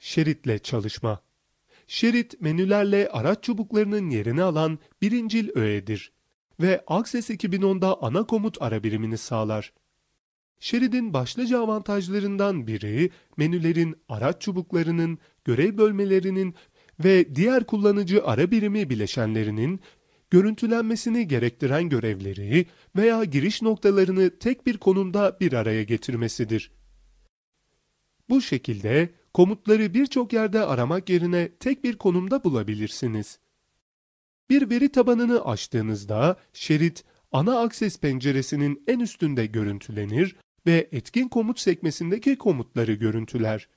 Şeritle çalışma. Şerit menülerle araç çubuklarının yerini alan birincil öğedir ve Access 2010'da ana komut ara birimini sağlar. Şeridin başlıca avantajlarından biri menülerin araç çubuklarının, görev bölmelerinin ve diğer kullanıcı ara birimi bileşenlerinin görüntülenmesini gerektiren görevleri veya giriş noktalarını tek bir konumda bir araya getirmesidir. Bu şekilde komutları birçok yerde aramak yerine tek bir konumda bulabilirsiniz. Bir veri tabanını açtığınızda şerit ana akses penceresinin en üstünde görüntülenir ve etkin komut sekmesindeki komutları görüntüler.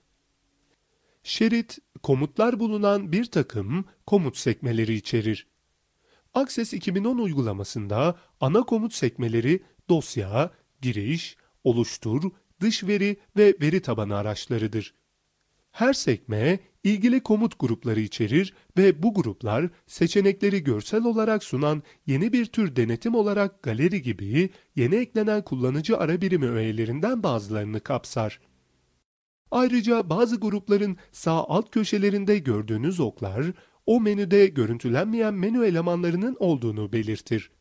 Şerit, komutlar bulunan bir takım komut sekmeleri içerir. Access 2010 uygulamasında ana komut sekmeleri dosya, giriş, oluştur, dış veri ve veri tabanı araçlarıdır. Her sekme ilgili komut grupları içerir ve bu gruplar seçenekleri görsel olarak sunan yeni bir tür denetim olarak galeri gibi yeni eklenen kullanıcı ara birimi öğelerinden bazılarını kapsar. Ayrıca bazı grupların sağ alt köşelerinde gördüğünüz oklar, o menüde görüntülenmeyen menü elemanlarının olduğunu belirtir.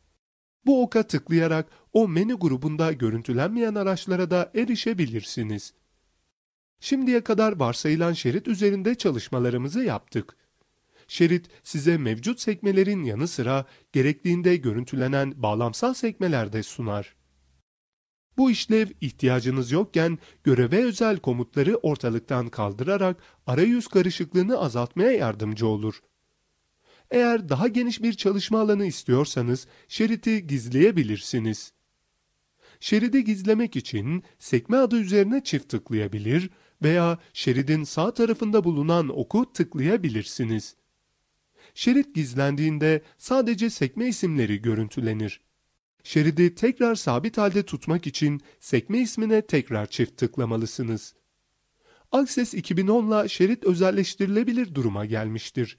Bu oka tıklayarak o menü grubunda görüntülenmeyen araçlara da erişebilirsiniz. Şimdiye kadar varsayılan şerit üzerinde çalışmalarımızı yaptık. Şerit size mevcut sekmelerin yanı sıra gerektiğinde görüntülenen bağlamsal sekmeler de sunar. Bu işlev ihtiyacınız yokken göreve özel komutları ortalıktan kaldırarak arayüz karışıklığını azaltmaya yardımcı olur. Eğer daha geniş bir çalışma alanı istiyorsanız şeriti gizleyebilirsiniz. Şeridi gizlemek için sekme adı üzerine çift tıklayabilir veya şeridin sağ tarafında bulunan oku tıklayabilirsiniz. Şerit gizlendiğinde sadece sekme isimleri görüntülenir. Şeridi tekrar sabit halde tutmak için sekme ismine tekrar çift tıklamalısınız. Access 2010'la şerit özelleştirilebilir duruma gelmiştir.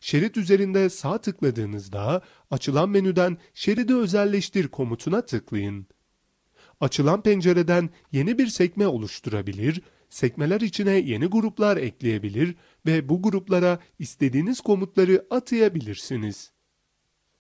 Şerit üzerinde sağ tıkladığınızda açılan menüden şeridi özelleştir komutuna tıklayın. Açılan pencereden yeni bir sekme oluşturabilir, sekmeler içine yeni gruplar ekleyebilir ve bu gruplara istediğiniz komutları atayabilirsiniz.